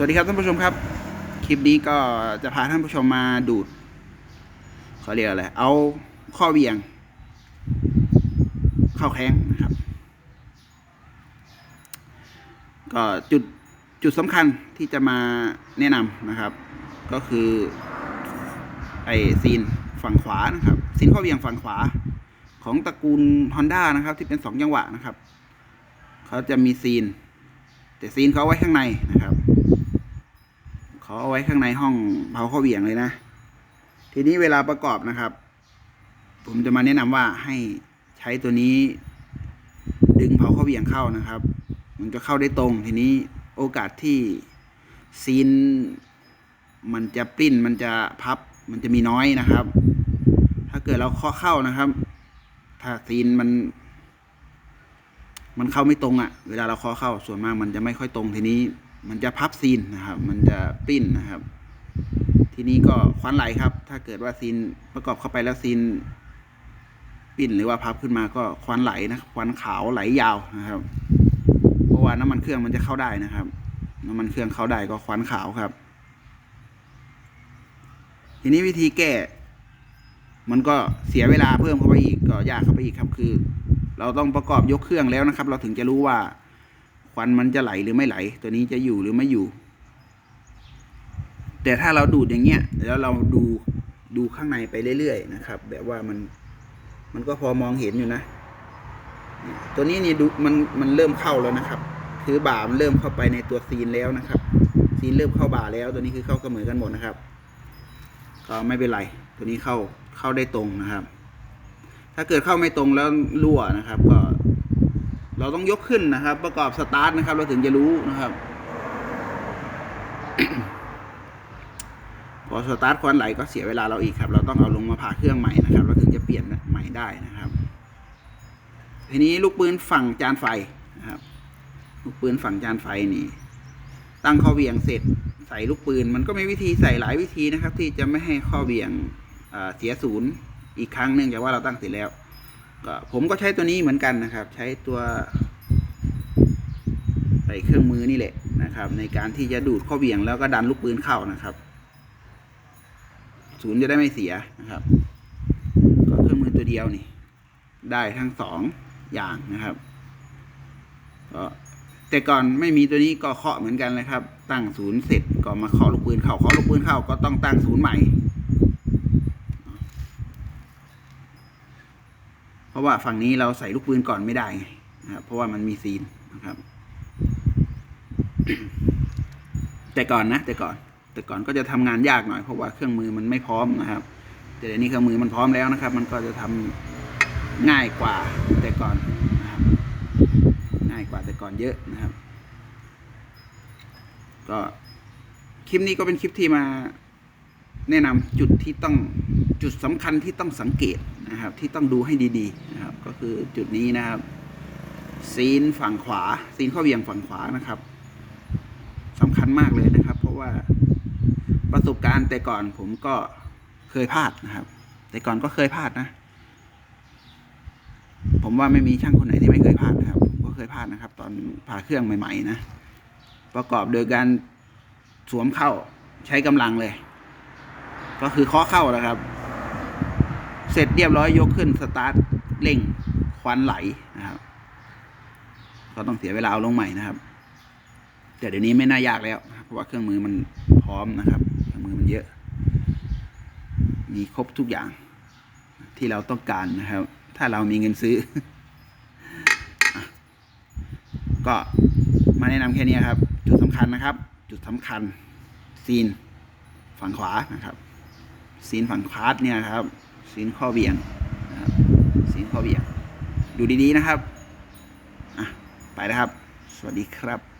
สวัสดีครับท่านผู้ชมครับ คลิปนี้ก็จะพาท่านผู้ชมมาดูดเขาเรียกอะไรเอาข้อเวี่ยง เข้าแข้งนะครับ ก็จุดจุดสำคัญที่จะมาแนะนำนะครับ ก็คือไอซีนฝั่งขวานะครับซีนข้อเวี่ยงฝั่งขวาของตระกูล Honda นะครับ ที่เป็นสองจังหวะนะครับเขาจะมีซีน แต่ซีนเขาไว้ข้างในนะครับ เขาเอาไว้ข้างในห้องเผาข้อเหวี่ยงเลยนะ ทีนี้เวลาประกอบนะครับ ผมจะมาแนะนำว่าให้ใช้ตัวนี้ ดึงเผาข้อเหวี่ยงเข้านะครับ มันจะเข้าได้ตรง ทีนี้โอกาสที่ซีน มันจะปริ้นมันจะพับ มันจะมีน้อยนะครับ ถ้าเกิดเราเคาะเข้านะครับ ถ้าซีนมันมันเข้าไม่ตรงอะ่ะ เวลาเราเคาะเข้าส่วนมากมันจะไม่ค่อยตรงทีนี้ มันจะพับซีนนะครับ มันจะปริ้นนะครับ ทีนี้ก็ควันไหลครับ ถ้าเกิดว่าซีนประกอบเข้าไปแล้วซีนปิ้นหรือว่าพับขึ้นมาก็ควันไหลนะควันขาวไหลยาวนะครับ เพราะว่าน้ำมันเครื่องมันจะเข้าได้นะครับ น้ำมันเครื่องเข้าได้ก็ควันขาวครับ ทีนี้วิธีแก้ มันก็เสียเวลาเพิ่มเข้าไปอีกก็ยากเข้าไปอีกครับ คือ เราต้องประกอบยกเครื่องแล้วนะครับ เราถึงจะรู้ว่าันมันจะไหลหรือไม่ไหล ตัวนี้จะอยู่หรือไม่อยู่ แต่ถ้าเราดูดอย่างเงี้ยแล้วเราดูดูข้างในไปเรื่อยๆนะครับ แบบว่ามันมันก็พอมองเห็นอยู่นะ ตัวนี้นี่ดูมันมันเริ่มเข้าแล้วนะครับคือบ่ามันเริ่มเข้าไปในตัวซีนแล้วนะครับ ซีนเริ่มเข้าบ่าแล้ว ตัวนี้คือเข้าเสมอกันหมดนะครับ ก็ไม่เป็นไร ตัวนี้เข้าเข้าได้ตรงนะครับ ถ้าเกิดเข้าไม่ตรงแล้วรั่วนะครับ ก็ เราต้องยกขึ้นนะครับ ประกอบสตาร์ทนะครับ เราถึงจะรู้นะครับ พอสตาร์ทควันไหลก็เสียเวลาเราอีกครับ เราต้องเอาลงมาผ่าเครื่องใหม่นะครับ เราถึงจะเปลี่ยนใหม่ได้นะครับ ทีนี้ลูกปืนฝั่งจานไฟนะครับ ลูกปืนฝั่งจานไฟนี่ ตั้งข้อเหวี่ยงเสร็จใส่ลูกปืน มันก็มีวิธีใส่หลายวิธีนะครับ ที่จะไม่ให้ข้อเหวี่ยงเอ่อเสียศูนย์อีกครั้งเนื่องจากว่าเราตั้งเสร็จแล้ว ก็ผมก็ใช้ตัวนี้เหมือนกันนะครับ ใช้ตัวใส่เครื่องมือนี่แหละนะครับ ในการที่จะดูดข้อเหวี่ยงแล้วก็ดันลูกปืนเข้านะครับ ศูนย์จะได้ไม่เสียนะครับ ก็เครื่องมือตัวเดียวนี่ ได้ทั้งสองอย่างนะครับก็แต่ก่อนไม่มีตัวนี้ก็เคาะเหมือนกันเลยครับ ตั้งศูนย์เสร็จก็มาเคาะลูกปืนเข้าเคาะลูกปืนเข้าก็ต้องตั้งศูนย์ใหม่ เพ ราะว่าฝั่งนี้เราใส่ลูกปืนก่อนไม่ได้ไงนะครับเพราะว่ามันมีซีนนะครับ แต่ก่อนนะ แต่ก่อน แต่ก่อนก็จะทำงานยากหน่อยเพราะว่าเครื่องมือมันไม่พร้อมนะครับ แต่เดี๋ยวนี้เครื่องมือมันพร้อมแล้วนะครับ มันก็จะทำง่ายกว่าแต่ก่อนนะครับ ง่ายกว่าแต่ก่อนเยอะนะครับ ก็คลิปนี้ก็เป็นคลิปที่มาแนะนำจุดที่ต้องจุดสำคัญที่ต้องสังเกต นะครับที่ต้องดูให้ดีๆนะครับก็คือจุดนี้นะครับซีนฝั่งขวาซีนข้อเวี่ยงฝั่งขวานะครับสำคัญมากเลยนะครับ เพราะว่าประสบการณ์แต่ก่อนผมก็เคยพลาดนะครับ แต่ก่อนก็เคยพลาดนะ ผมว่าไม่มีช่างคนไหนที่ไม่เคยพลาดนะครับผมก็เคยพลาดนะครับ ตอนผ่าเครื่องใหม่ ๆ นะ ประกอบโดยการสวมเข้าใช้กำลังเลย ก็คือเคาะเข้าแล้วครับ เสร็จเรียบร้อยยกขึ้นสตาร์ทเร่งควันไหลนะครับ ก็ต้องเสียเวลาเอาลงใหม่นะครับ แต่เดี๋ยวนี้ไม่น่ายากแล้ว เพราะว่าเครื่องมือมันพร้อมนะครับเครื่องมือมันเยอะ มีครบทุกอย่างที่เราต้องการนะครับ ถ้าเรามีเงินซื้อ ก็มาแนะนำแค่นี้ครับ จุดสำคัญนะครับ จุดสำคัญซีนฝั่งขวานะครับ ซีนฝั่งคาดเนี่ยครับ ซีนข้อเบี่ยงนะครับซีนข้อเบี่ยง ดูดีๆนะครับ อะ ไปนะครับ สวัสดีครับ